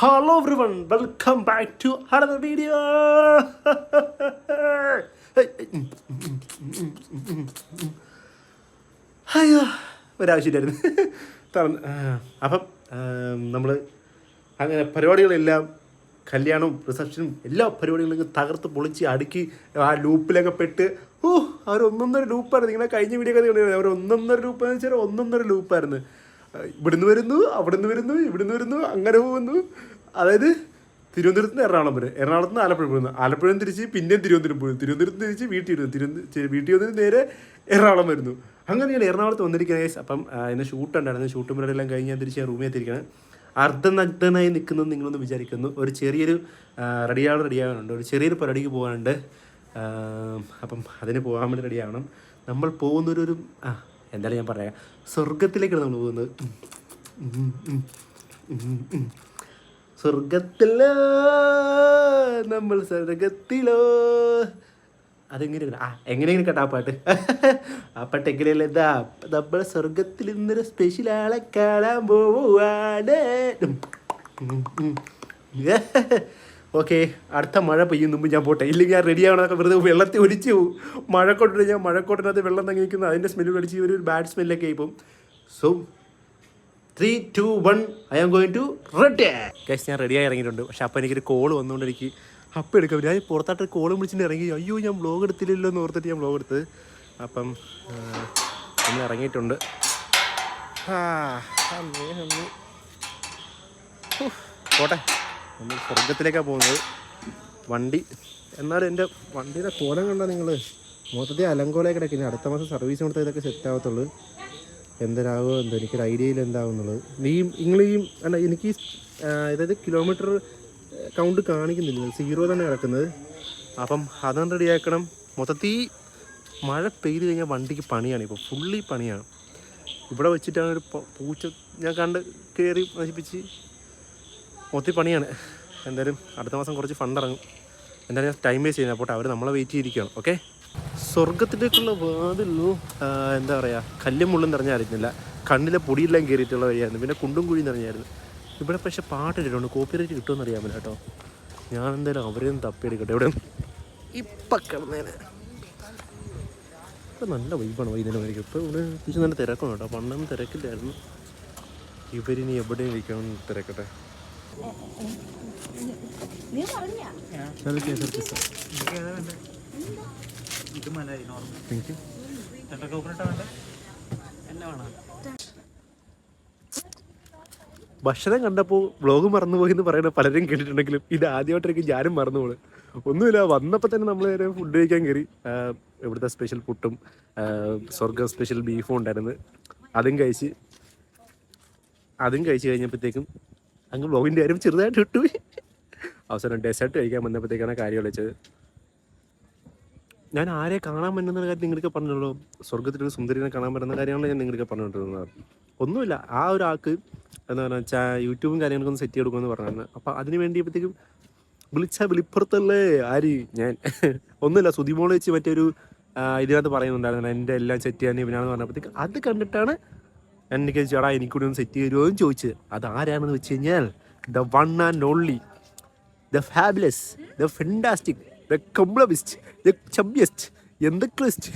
Hello everyone welcome back to another video അയ്യോ ഒരാവശ്യമില്ലായിരുന്നു. അപ്പം നമ്മൾ അങ്ങനെ പരിപാടികളെല്ലാം കല്യാണവും റിസപ്ഷനും എല്ലാ പരിപാടികളും തകർത്ത് പൊളിച്ച് അടുക്കി ആ ലൂപ്പിലൊക്കെ പെട്ട് ഓ അവർ ഒന്നൊന്നര ലൂപ്പായിരുന്നു. നിങ്ങളെ കഴിഞ്ഞ വീഡിയോ ഒക്കെ? അവർ ഒന്നൊന്നര ലൂപ്പ് എന്ന് വെച്ചാൽ ഒന്നൊന്നര ലൂപ്പായിരുന്നു. ഇവിടുന്ന് വരുന്നു അവിടുന്ന് വരുന്നു ഇവിടുന്ന് വരുന്നു അങ്ങനെ പോകുന്നു. അതായത് തിരുവനന്തപുരത്ത് നിന്ന് എറണാകുളം വരെ. എറണാകുളത്ത് നിന്ന് ആലപ്പുഴ പോകുന്നു. ആലപ്പുഴ തിരിച്ച് പിന്നെയും തിരുവനന്തപുരം പോകുന്നു. തിരുവനന്തപുരത്ത് തിരിച്ച് വീട്ടിൽ വരുന്നു. തിരുവനന്തപുരം വീട്ടിൽ വന്നിട്ട് നേരെ എറണാകുളം വരുന്നു. അങ്ങനെയാണ് എറണാകുളത്ത് വന്നിരിക്കുന്നത് കേസ് അപ്പം എന്നെ ഷൂട്ട് ഉണ്ടായിരുന്നു. ഷൂട്ടും എല്ലാം കഴിഞ്ഞ് ഞാൻ തിരിച്ച് റൂമിൽ എത്തിയിരിക്കുകയാണ്. അർദ്ധനഗ്നനായി നിൽക്കുന്നത് നിങ്ങളൊന്ന് വിചാരിക്കുന്നു. ഒരു ചെറിയൊരു റെഡിയാവണം റെഡിയാവാനുണ്ട് ഒരു ചെറിയൊരു പരിപാടിക്ക് പോകാനുണ്ട്. അപ്പം അതിന് പോകാൻ വേണ്ടി റെഡിയാവണം നമ്മൾ പോകുന്നൊരു ഒരു എന്തായാലും ഞാൻ പറയാം. സ്വർഗത്തിലേക്കാണ് നമ്മൾ പോകുന്നത്. സ്വർഗത്തിലോ നമ്മൾ സ്വർഗത്തിലോ അതെങ്ങനെ ആ എങ്ങനെയെങ്കിലും കേട്ടോ ആ പാട്ട്? ആ പാട്ട് എങ്ങനെയല്ല എന്താ നമ്മൾ സ്വർഗത്തിൽ ഇന്നൊരു സ്പെഷ്യൽ ആളെ കാണാൻ പോവാണ് ഓക്കെ അടുത്ത മഴ പെയ്യും മുമ്പ് ഞാൻ പോട്ടെ. ഇല്ലെങ്കിൽ ഞാൻ റെഡി ആവണതൊക്കെ വെറുതെ വെള്ളത്തിൽ ഒലിച്ച് പോകും മഴക്കോട്ടിട്ട് ഞാൻ മഴക്കോട്ടിനകത്ത് വെള്ളം തങ്ങി നിൽക്കുന്നു. അതിന്റെ സ്മെല്ല് കടിച്ച് ഒരു ബാഡ് സ്മെല്ലൊക്കെ ആയിപ്പോൾ so three two one I am going to ready case ഞാൻ റെഡിയായി ഇറങ്ങിയിട്ടുണ്ട്. പക്ഷെ അപ്പോൾ എനിക്കൊരു കോൾ വന്നുകൊണ്ട് എനിക്ക് അപ്പം എടുക്കാം ഞാൻ പുറത്തായിട്ട് കോൾ വിളിച്ചിട്ട് ഇറങ്ങി. അയ്യോ ഞാൻ ബ്ലോഗ് എടുത്തില്ലല്ലോ എന്ന് ഓർത്തിട്ട് ഞാൻ ബ്ലോഗ് എടുത്തത്. അപ്പം നമ്മൾ ഇറങ്ങിയിട്ടുണ്ട്. പോട്ടെ. നമ്മൾ സ്വർഗത്തിലേക്കാണ് പോകുന്നത്. വണ്ടി. എന്നാലും എന്റെ വണ്ടിയുടെ കോലം കണ്ടാൽ നിങ്ങൾ മൊത്തത്തിൽ അലങ്കോലേ കിടക്കുന്നത് അടുത്ത മാസം സർവീസ് കൊടുത്താൽ ഇതൊക്കെ സെറ്റ് ആവത്തുള്ളൂ. എന്തരാകുമോ എന്തോ എനിക്കൊരു ഐഡിയയിൽ എന്താവുന്നുള്ളത് നീ നിങ്ങൾ ഈ അല്ല എനിക്ക് അതായത് കിലോമീറ്റർ കൗണ്ട് കാണിക്കുന്നില്ല. സീറോ തന്നെ കിടക്കുന്നത്. അപ്പം അതും റെഡിയാക്കണം മൊത്തത്തിൽ മഴ പെയ്ത് കഴിഞ്ഞാൽ വണ്ടിക്ക് പണിയാണ് ഇപ്പോൾ ഫുള്ളി പണിയാണ്. ഇവിടെ വെച്ചിട്ടാണ് ഒരു പൂച്ച ഞാൻ കണ്ട് കയറി നശിപ്പിച്ച്. മൊത്തത്തിൽ പണിയാണ് എന്തായാലും അടുത്ത മാസം കുറച്ച് ഫണ്ട് ഇറങ്ങും. എന്തായാലും ഞാൻ ടൈം വേസ്റ്റ് ചെയ്യുന്നത് അപ്പോൾ അവർ നമ്മളെ വെയിറ്റ് ചെയ്തിരിക്കുകയാണ് ഓക്കെ സ്വർഗത്തിലേക്കുള്ള വാതിലു എന്താ പറയുക കല്ലും മുള്ളും നിറഞ്ഞായിരുന്നില്ല. കണ്ണിലെ പൊടിയെല്ലാം കയറിയിട്ടുള്ള വഴിയായിരുന്നു. പിന്നെ കുണ്ടും കുഴിയും നിറഞ്ഞായിരുന്നു. ഇവിടെ പക്ഷേ പാട്ടിട്ടുണ്ട് കോപ്പി റേറ്റ് കിട്ടുമെന്ന് അറിയാൻ പറ്റില്ല കേട്ടോ. ഞാൻ എന്തായാലും അവരെയും തപ്പിയെടുക്കട്ടെ. ഇവിടെ ഇപ്പം കിടന്നേനെ. ഇപ്പം നല്ല വൈബാണ് വൈകുന്നേരമായിരിക്കും ഇപ്പോൾ ഇവിടെ തിരിച്ച് നല്ല തിരക്കാണ് കേട്ടോ. പണ്ടൊന്നും തിരക്കില്ലായിരുന്നു. ഇവരിനി എവിടെയും ഇരിക്കണം തിരക്കട്ടെ. ഭക്ഷണം കണ്ടപ്പോൾ വ്ളോഗ് മറന്നുപോയി എന്ന് പറയുന്ന പലരും കേട്ടിട്ടുണ്ടെങ്കിലും ഇത് ആദ്യമായിട്ടായിരിക്കും ഞാനും മറന്നുപോൾ ഒന്നുമില്ല വന്നപ്പോൾ തന്നെ നമ്മൾ നേരെ ഫുഡ് കഴിക്കാൻ കയറി. ഇവിടുത്തെ സ്പെഷ്യൽ പുട്ടും സ്വർഗ സ്പെഷ്യൽ ബീഫും ഉണ്ടായിരുന്നു. അതും കഴിച്ച് അതും കഴിച്ച് കഴിഞ്ഞപ്പോഴത്തേക്കും അങ്ങ് ബ്ലോഗിന്റെ കാര്യം ചെറുതായിട്ട് വിട്ടുപോയി അവസാനം ഡെസേർട്ട് കഴിക്കാൻ വന്നപ്പോഴത്തേക്കാണ് കാര്യം വിളിച്ചത് ഞാൻ ആരെ കാണാൻ പറ്റുന്ന കാര്യം നിങ്ങൾക്ക് പറഞ്ഞല്ലോ. സ്വർഗത്തിലൊരു സുന്ദരിനെ കാണാൻ പറ്റുന്ന കാര്യമാണ് ഞാൻ നിങ്ങൾക്ക് പറഞ്ഞുകൊണ്ടിരുന്നത്. ഒന്നുമില്ല. ആ ഒരാൾക്ക് എന്താ പറയുക വെച്ചാൽ യൂട്യൂബും കാര്യങ്ങളൊക്കെ ഒന്ന് സെറ്റ് ചെയ്ത് കൊടുക്കുമെന്ന് പറഞ്ഞായിരുന്നു. അപ്പം അതിന് വേണ്ടിയപ്പോഴത്തേക്കും വിളിച്ച വിളിപ്പുറത്തല്ലേ? ആര്? ഞാൻ. ഒന്നുമില്ല. സുതിമോൾ വെച്ച് മറ്റൊരു ഇതിനകത്ത് പറയുന്നുണ്ടായിരുന്നു എന്റെ എല്ലാം സെറ്റ് ചെയ്യാൻ ഇവനാണെന്ന് പറഞ്ഞപ്പോഴത്തേക്ക്. അത് കണ്ടിട്ടാണ് എനിക്ക് ചേടാ എനിക്കൂടി ഒന്ന് സെറ്റ് തരുമോ എന്ന് ചോദിച്ചത്. അത് ആരാണെന്ന് വെച്ച് കഴിഞ്ഞാൽ the one and only the fabulous the fantastic the കംപ്ലബിസ്റ്റ് the ചമ്പിയസ്റ്റ് എന്തൊക്കെസ്റ്റ്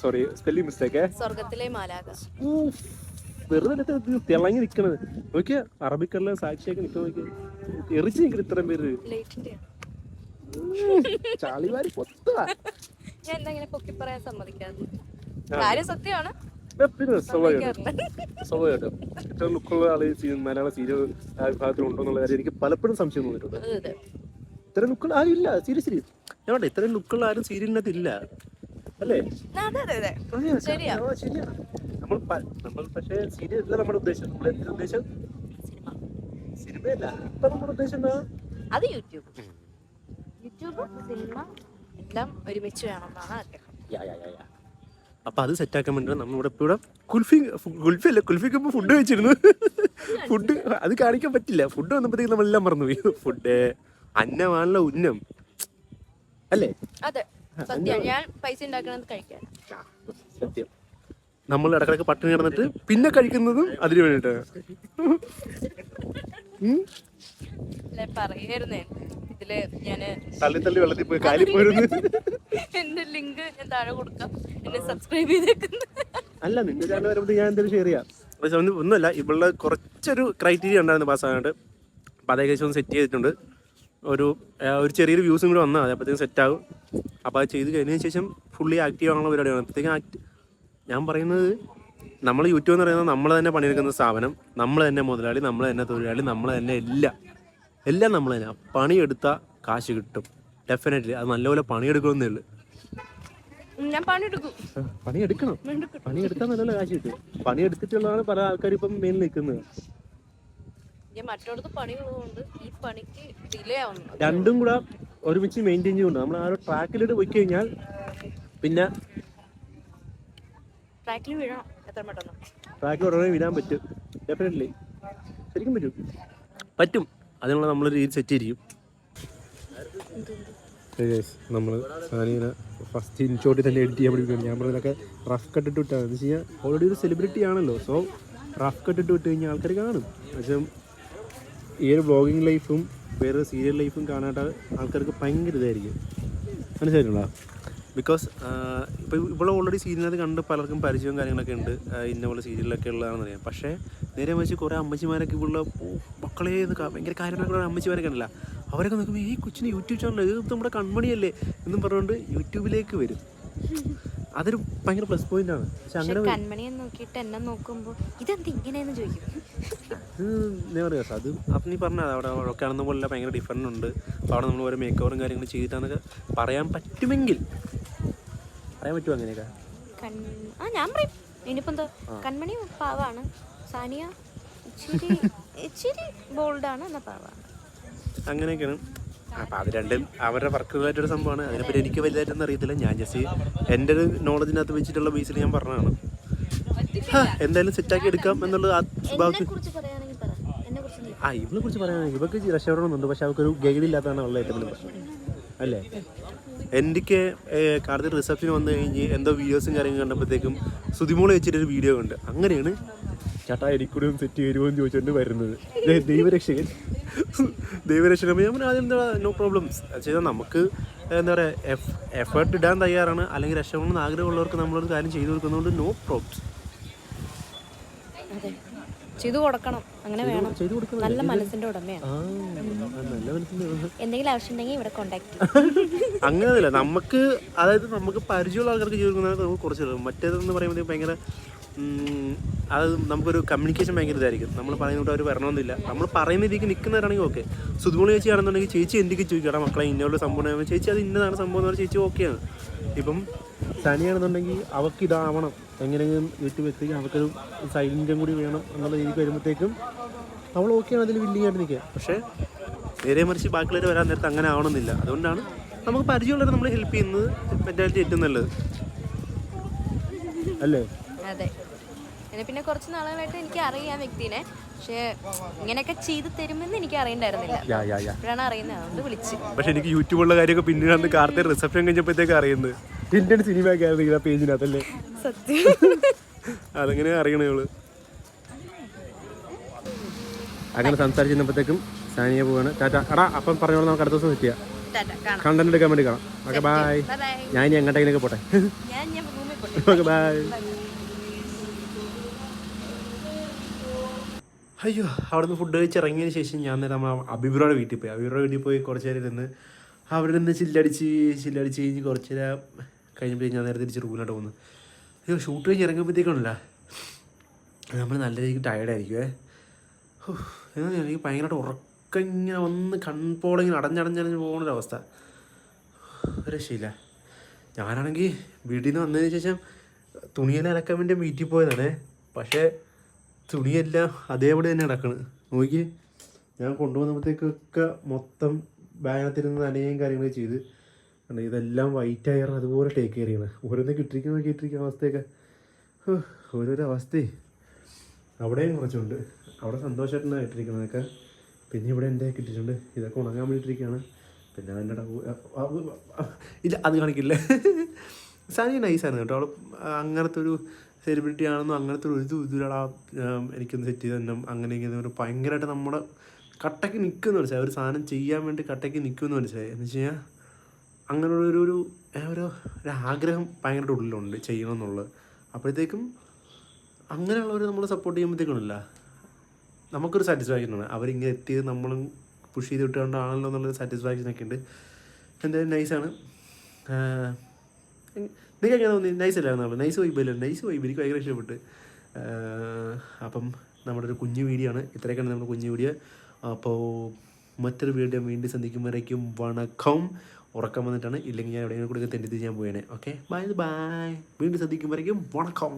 സോറി സ്പെല്ലിംഗ് മിസ്റ്റേക്ക് സ്വർഗത്തിലെ മാലാക വെറുതെ തിളങ്ങി നിക്കണത്. നോക്കിയ അറബിക്കടലെ സാക്ഷിയൊക്കെ നിൽക്കുന്ന നോക്കിയ. എറിച്ച് നിൽക്കുന്ന ഇത്രയും പേര്. പൊത്തുക. ഞാൻ എന്താ ഇങ്ങനെ പൊക്കി പറയാൻ സമ്മതിക്കാതെ. കാര്യം സത്യമാണ്. സമ്മതിക്കാറില്ല. സ്വാഭാവികമായിട്ടും ഏറ്റവും ലുക്കുള്ള ആൾ മലയാള സീരിയൽ വിഭാഗത്തിൽ ഉണ്ടോ എന്നുള്ള കാര്യം എനിക്ക് പലപ്പോഴും സംശയം തോന്നിയിട്ടുണ്ട്. ഇത്തരം ലുക്കുള്ള ആരും ഇല്ല സീരിയസ്ലി ഞാൻ പറയട്ടെ ഇത്തരം ലുക്കുള്ള ആരും സീരിയലിനകത്ത് ഇല്ല അല്ലേ നമ്മൾ നമ്മൾ പക്ഷേ സീരിയൽ അല്ല നമ്മുടെ ഉദ്ദേശം. നമ്മൾ എന്തിനാ ഉദ്ദേശം സിനിമ. സിനിമയല്ല. ഇപ്പൊ നമ്മുടെ ഉദ്ദേശം എന്താ? അത് യൂട്യൂബ്. സിനിമ എല്ലാം ഒരുമിച്ച് വേണമെന്നാണ് ആഗ്രഹം. യാ, യാ, യാ, യാ. അപ്പൊ അത് സെറ്റാക്കാൻ വേണ്ടി നമ്മളിവിടെ ഇപ്പൊ ഇവിടെ കുൽഫി കുൽഫി അല്ല കുൽഫിക്ക് ഇപ്പൊ ഫുഡ് കഴിച്ചിരുന്നു. ഫുഡ് അത് കാണിക്കാൻ പറ്റില്ല. ഫുഡ് വന്നപ്പോഴത്തേക്ക് നമ്മളെല്ലാം മറന്നുപോയി ഫുഡ് അന്നമാണല്ലോ ഉന്നം. അല്ലേ? അതെ. സത്യം. ഞാൻ പൈസ കഴിക്കാൻ. സത്യം. നമ്മൾ ഇടക്കിടക്ക് പട്ടിണി കിടന്നിട്ട് പിന്നെ കഴിക്കുന്നതും അതിന് വേണ്ടിട്ട് ഉം. ഇതിൽ ഞാൻ തള്ളി തള്ളി വെള്ളത്തിൽ പോയി കാലി പോയിരുന്നു. എന്റെ ലിങ്ക് ഞാൻ താഴെ കൊടുക്കാം. എന്നെ സബ്സ്ക്രൈബ് ചെയ്തേക്കുന്നു. അല്ല നിന്റെ ചാനൽ വരുമ്പോൾ ഞാൻ എന്തെങ്കിലും ഷെയർ ചെയ്യാം. പക്ഷെ ഒന്നും ഒന്നുമല്ല ഇവളുടെ കുറച്ചൊരു ക്രൈറ്റീരിയ ഉണ്ടായിരുന്നു പാസ്സാകാണ്ട് അപ്പം അത് ഏകദേശം ഒന്ന് സെറ്റ് ചെയ്തിട്ടുണ്ട്. ഒരു ഒരു ചെറിയൊരു വ്യൂസും കൂടി വന്നാൽ മതി അപ്പോഴത്തേക്കും സെറ്റ് ആകും. അപ്പോൾ അത് ചെയ്ത് കഴിഞ്ഞതിന് ശേഷം ഫുള്ളി ആക്റ്റീവ് ആണുള്ള പരിപാടിയാണ്. അപ്പോഴത്തേക്കും ആക്ട് ഞാൻ പറയുന്നത് നമ്മൾ യൂട്യൂബ് എന്ന് പറയുന്നത് നമ്മൾ തന്നെ പണിയെടുക്കുന്ന സ്ഥാപനം നമ്മൾ തന്നെ മുതലാളി നമ്മൾ തന്നെ തൊഴിലാളി നമ്മൾ തന്നെ എല്ലാം. എല്ലാം നമ്മൾ തന്നെ. പണിയെടുത്താൽ കാശ് കിട്ടും. ഡെഫിനറ്റ്ലി അത് നല്ലപോലെ പണിയെടുക്കണമെന്നേ ഉള്ളൂ. ഞാൻ പണിയെടുക്കും. പണിയെടുക്കണം. പണിയെടുക്കും. പണിയെടുത്താൽ നല്ല കാശ് കിട്ടും. പണിയെടുത്തിട്ടുള്ളതാണ് പല ആൾക്കാരും ഇപ്പം മേലിൽ നിൽക്കുന്നത്. ഞാൻ മറ്റോടത്ത് പണി ഈ പണിക്ക് ഡിലേ ആവുന്നു. രണ്ടും കൂടെ ഒരുമിച്ച് മെയിന്റെയിൻ ചെയ്യുന്നുണ്ട് നമ്മൾ ആ ഒരു ട്രാക്കിലിട്ട് പോയി കഴിഞ്ഞാൽ പിന്നെ ട്രാക്കിൽ വീഴണം എത്ര പെട്ടെന്ന്. ട്രാക്കിൽ ഉടനെ വിടാൻ പറ്റും. ഡെഫിനറ്റ്ലി ശരിക്കും പറ്റും. പറ്റും. അതിനുള്ള നമ്മൾ രീതി സെറ്റ് ചെയ്തിരിക്കും നമ്മൾ സാനിയെ ഫസ്റ്റ് ഇൻഷോട്ടിൽ തന്നെ എഡിറ്റ് ചെയ്യാൻ പഠിക്കുകയാണ് ഞാൻ പറഞ്ഞതൊക്കെ റഫ് കട്ട് ഇട്ട് വിട്ടാണ് എന്ന് വെച്ച് കഴിഞ്ഞാൽ ഓൾറെഡി ഒരു സെലിബ്രിറ്റി ആണല്ലോ. സോ റഫ് കട്ട് ഇട്ട് വിട്ട് കഴിഞ്ഞാൽ ആൾക്കാർ കാണും. പക്ഷേ ഈ ഒരു ബ്ലോഗിങ് ലൈഫും വേറെ സീരിയൽ ലൈഫും കാണാത്ത ആൾക്കാർക്ക് ഭയങ്കര ഇതായിരിക്കും. മനസ്സിലായിട്ടുണ്ടോ? ബിക്കോസ് ഇപ്പോൾ ഇവിടെ ഓൾറെഡി സീരിയലിനകത്ത് കണ്ട് പലർക്കും പരിചയവും കാര്യങ്ങളൊക്കെ ഉണ്ട്. ഇന്ന പോലെ സീരിയലൊക്കെ ഉള്ളതാണെന്ന് അറിയാം പക്ഷേ നേരെ വെച്ച് കുറേ അമ്മച്ചിമാരൊക്കെ ഇവിടെ മക്കളെ ഭയങ്കര കാര്യമായിട്ടുള്ള അമ്മച്ചിമാരൊക്കെ ഉണ്ടല്ല അവരൊക്കെ നോക്കുമ്പോൾ ഈ കൊച്ചിന് യൂട്യൂബ് ചാനൽ ഇത് നമ്മുടെ കൺമണിയല്ലേ? എന്നും പറഞ്ഞുകൊണ്ട് യൂട്യൂബിലേക്ക് വരും. അതൊരു ഭയങ്കര പ്ലസ് പോയിന്റ് ആണ്. പക്ഷെ അങ്ങനെ കൺമണിയെ നോക്കിയിട്ട് എന്നെ നോക്കുമ്പോൾ ഇതെന്ത് ഇങ്ങനെയെന്ന് ചോദിക്കും? അത് എന്താ പറയുക അത് അപ്പം നീ പറഞ്ഞത് അവിടെ ഒക്കെ ആണെന്ന് പോലെ ഭയങ്കര ഡിഫറന്റ് ഉണ്ട്. അപ്പോൾ അവിടെ നമ്മൾ ഓരോ മേക്കവറും കാര്യങ്ങളും ചെയ്തിട്ടാണെന്നൊക്കെ പറയാൻ പറ്റുമെങ്കിൽ പറയാൻ പറ്റുമോ അങ്ങനെയൊക്കെ? ആ ഞാൻ പറയും. ഇനിയിപ്പോ എന്താ? കൺമണി പാവാണ്. സാനിയ ഇച്ചിരി ഇച്ചിരി ബോൾഡാണ് എന്നാ പാവാണ്. അങ്ങനെയൊക്കെയാണ്. അപ്പം അത് രണ്ടും അവരുടെ വർക്കുകളായിട്ടൊരു സംഭവമാണ്. അതിനെപ്പറ്റി എനിക്ക് വലുതായിട്ടൊന്നും അറിയത്തില്ല. ഞാൻ ജസ്റ്റ് എന്റെ ഒരു നോളജിനകത്ത് വെച്ചിട്ടുള്ള ബേസിൽ ഞാൻ പറഞ്ഞതാണ്. എന്തായാലും സെറ്റാക്കി എടുക്കാം എന്നുള്ളത് ആ സ്വഭാവത്തിൽ ആ ഇവളെ കുറിച്ച് പറയുകയാണെങ്കിൽ ഇവക്ക് രക്ഷപ്പെടണമെന്നുണ്ട് പക്ഷെ അവൾക്കൊരു ഗൈഡ് ഇല്ലാത്തതാണ് അവളുടെ ഏറ്റവും വലിയ പ്രശ്നം. അല്ലേ? എനിക്ക് കാർത്തിക റിസപ്ഷൻ വന്നു കഴിഞ്ഞ് എന്തോ വീഡിയോസും കാര്യങ്ങളും കണ്ടപ്പോഴത്തേക്കും സുതിമോൾ വെച്ചിട്ടൊരു വീഡിയോ ഉണ്ട് അങ്ങനെയാണ് ചേട്ടാ എനിക്കൂടെ ഒന്ന് സെറ്റ് ചെയ്യുമോ എന്ന് ചോദിച്ചുകൊണ്ട് വരുന്നത്. ദൈവരക്ഷകൻ. ദൈവരക്ഷകൻ. ഞാൻ ആദ്യം അതെന്താ? നോ പ്രോബ്ലംസ് ചെയ്താൽ നമുക്ക് എന്താ പറയുക എഫ് എഫേർട്ട് ഇടാൻ തയ്യാറാണ്. അല്ലെങ്കിൽ രക്ഷപ്പെടണമെന്ന് ആഗ്രഹമുള്ളവർക്ക് നമ്മളൊരു കാര്യം ചെയ്തു കൊടുക്കുന്നതുകൊണ്ട് നോ പ്രോബ്ലംസ് ചെയ്തു കൊടുക്കണം. അങ്ങനെ വേണം. നല്ല മനസ്സിന്റെ ഉടമയാണ്. എന്തെങ്കിലും ആവശ്യം ഉണ്ടെങ്കിൽ ഇവിടെ കോണ്ടാക്ട് അങ്ങനെയല്ല നമുക്ക് അതായത് നമുക്ക് പരിചയമുള്ള ആൾക്കാർക്ക് നമുക്ക് കുറച്ച്. മറ്റേതെന്ന് പറയുമ്പോൾ ഭയങ്കര അത് നമുക്കൊരു കമ്മ്യൂണിക്കേഷൻ ഭയങ്കര ഇതായിരിക്കും. നമ്മൾ പറയുന്നത് അവർ വരണമെന്നില്ല. നമ്മൾ പറയുന്ന രീതിക്ക് നിൽക്കുന്നവരാണെങ്കിൽ ഓക്കെ സുതുമോളി ചേച്ചി ആണെന്നുണ്ടെങ്കിൽ ചേച്ചി എന്തൊക്കെ ചോദിക്കണം മക്കളെ ഇന്നോട് സംഭവം ചേച്ചി അത് ഇന്നതാണ് സംഭവം എന്ന് പറഞ്ഞാൽ ചേച്ചി ഓക്കെയാണ് ഇപ്പം സനിയാണെന്നുണ്ടെങ്കിൽ അവൾക്ക് ഇതാവണം എങ്ങനെയെങ്കിലും വീട്ടിൽ വെക്കുകയും അവർക്കൊരു സൈലന്റും കൂടി വേണം എന്നുള്ള രീതിക്ക് വരുമ്പോഴത്തേക്കും അവൾ ഓക്കെയാണ് അതിൽ വില്ലിങ് ആയിട്ട് നിൽക്കുക. പക്ഷേ നേരെ മറിച്ച് ബാക്കിയുള്ളവർ വരാൻ നേരത്തെ അങ്ങനെ ആവണമെന്നില്ല. അതുകൊണ്ടാണ് നമുക്ക് പരിചയമുള്ളവരെ നമ്മൾ ഹെൽപ്പ് ചെയ്യുന്നത് മെന്റാലിറ്റി ഏറ്റവും നല്ലത്. അല്ലേ? അതെ. എന്നെ പിന്നെ കുറച്ച് നാളുകളായിട്ട് എനിക്ക് അറിയാം വ്യക്തിനെ. പക്ഷേ ഇങ്ങനെയൊക്കെ ചെയ്ത് തരുമെന്ന് എനിക്ക് അറിയണ്ടായിരുന്നില്ല. യാ യാ യാ ഇപ്പോഴാണ് അറിയുന്നത്. അതുകൊണ്ട് വിളിച്ച്. പക്ഷെ എനിക്ക് യൂട്യൂബുള്ള കാര്യമൊക്കെ പിന്നീടാണ് കാർത്തെ റിസപ്ഷൻ കഴിഞ്ഞപ്പോഴത്തേക്ക് അറിയുന്നത്. ഇന്ത്യൻ സിനിമ ഒക്കെ ആയിരുന്നു ആ പേജിനകത്തല്ലേ? സത്യം. അതെങ്ങനെ അറിയണേ ഉള്ളു അങ്ങനെ സംസാരിച്ചിരുന്നപ്പോഴത്തേക്കും സാനിയ പോവാണ്. ടാറ്റ. എടാ അപ്പം പറഞ്ഞോളൂ നമുക്ക് അടുത്ത ദിവസം സെറ്റ് ചെയ്യാം. ടാറ്റ കാണാം. കണ്ടന്റ് എടുക്കാൻ വേണ്ടി കാണാം. ഓക്കെ ബായ് ബൈ ബൈ ഞാൻ ഇനി എങ്ങോട്ടെങ്കിലൊക്കെ പോട്ടെ? ഞാൻ ഞാൻ റൂമിൽ പോട്ടെ. ഓക്കെ ബായ് അയ്യോ അവിടുന്ന് ഫുഡ് കഴിച്ച് ഇറങ്ങിയതിന് ശേഷം ഞാൻ നേരെ നമ്മൾ അബിബുറയുടെ വീട്ടിൽ പോയി. അബിബുറയുടെ വീട്ടിൽ പോയി കുറച്ച് നേരം ഇരുന്ന് അവിടെ നിന്ന് ചില്ലടിച്ച് ചില്ലടിച്ച് കഴിഞ്ഞ് കുറച്ച് നേരം കഴിഞ്ഞപ്പോൾ ഞാൻ നേരെ തിരിച്ച് റൂമിലോട്ട് പോകുന്നു. അയ്യോ ഷൂട്ട് കഴിഞ്ഞ് ഇറങ്ങുമ്പോഴത്തേക്കാണല്ല. നമ്മൾ നല്ല രീതിക്ക് ടയർഡായിരിക്കുമേ എന്നാ എനിക്ക് ഭയങ്കരമായിട്ട് ഉറക്കം ഇങ്ങനെ വന്ന് കൺപോളിങ്ങനെ അടഞ്ഞടഞ്ഞടഞ്ഞ് പോകുന്നൊരവസ്ഥ രക്ഷയില്ല. ഞാനാണെങ്കിൽ വീട്ടിൽ നിന്ന് വന്നതിന് ശേഷം തുണിയെല്ലാം അലക്കാൻ വേണ്ടി വീട്ടിൽ പോയതാണേ. പക്ഷേ തുണിയെല്ലാം അതേപോലെ തന്നെ കിടക്കണ്. നോക്കി ഞാൻ കൊണ്ടുവന്നപ്പോഴത്തേക്കൊക്കെ മൊത്തം ബാഗത്തിരുന്ന് നനയും കാര്യങ്ങളൊക്കെ ചെയ്ത് കണ്ടോ ഇതെല്ലാം വൈറ്റ് ആയർ അതുപോലെ ടേക്ക് കെയർ ചെയ്യണം. ഓരോന്ന് കിട്ടിരിക്കുന്ന കിട്ടിരിക്കുന്ന അവസ്ഥയൊക്കെ. ഓരോരോ അവസ്ഥയെ അവിടെയും കുറച്ചുണ്ട്. അവിടെ സന്തോഷമായിട്ടാണ് ഇട്ടിരിക്കുന്നതൊക്കെ. പിന്നെ ഇവിടെ എന്റെ കിട്ടിയിട്ടുണ്ട്. ഇതൊക്കെ ഉണങ്ങാൻ വേണ്ടിയിട്ടിരിക്കുകയാണ്. പിന്നെ അതിന്റെ ഇല്ല അത് കാണിക്കില്ല. സാനിയ നൈസാണ് കേട്ടോ. അവൾ അങ്ങനത്തെ ഒരു സെലിബ്രിറ്റി ആണെന്നും അങ്ങനത്തെ ഒരു ഇത് ഇതിലടാ എനിക്കൊന്ന് സെറ്റ് ചെയ്ത് തന്നെ അങ്ങനെ ഇങ്ങനെ ഒരു ഭയങ്കരമായിട്ട് നമ്മുടെ കട്ടയ്ക്ക് നിൽക്കുമെന്ന് മനസ്സിലായി. ഒരു സാധനം ചെയ്യാൻ വേണ്ടി കട്ടയ്ക്ക് നിൽക്കുമെന്ന് മനസ്സിലായി. എന്ന് വെച്ച് കഴിഞ്ഞാൽ അങ്ങനെ ഒരു ഒരു ഒരു ആഗ്രഹം ഭയങ്കരമായിട്ട് ഉള്ളിലുണ്ട് ചെയ്യണമെന്നുള്ളത്. അപ്പോഴത്തേക്കും അങ്ങനെയുള്ളവർ നമ്മൾ സപ്പോർട്ട് ചെയ്യുമ്പോഴത്തേക്കുണ്ടല്ല നമുക്കൊരു സാറ്റിസ്ഫാക്ഷൻ ആണ്. അവരിങ്ങനെ എത്തിയത് നമ്മളും പുഷ് ചെയ്ത് വിട്ടുകൊണ്ടാണല്ലോ എന്നുള്ളൊരു സാറ്റിസ്ഫാക്ഷൻ ഒക്കെ ഉണ്ട്. എന്തായാലും നൈസാണ് നിങ്ങൾക്ക് എങ്ങനെ തോന്നി നൈസ് അല്ലായിരുന്നു? നൈസ് വൈബല്ലേ നൈസ് വൈബ് എനിക്ക് ഭയങ്കര ഇഷ്ടപ്പെട്ട്. അപ്പം നമ്മുടെ ഒരു കുഞ്ഞു വീഡിയോ ആണ്. ഇത്രയൊക്കെയാണ് നമ്മുടെ കുഞ്ഞു വീഡിയോ അപ്പോൾ മറ്റൊരു വീഡിയോ വീണ്ടും സന്ധിക്കും. വരയ്ക്കും. വണക്കം. ഉറക്കം വന്നിട്ടാണ്. ഇല്ലെങ്കിൽ ഞാൻ എവിടെയെങ്കിലും കൂടെ തെണ്ടി ഞാൻ പോയേനെ. ഓക്കെ ബൈ ബൈ വീണ്ടും ശ്രദ്ധിക്കുമ്പോഴേക്കും വണക്കം.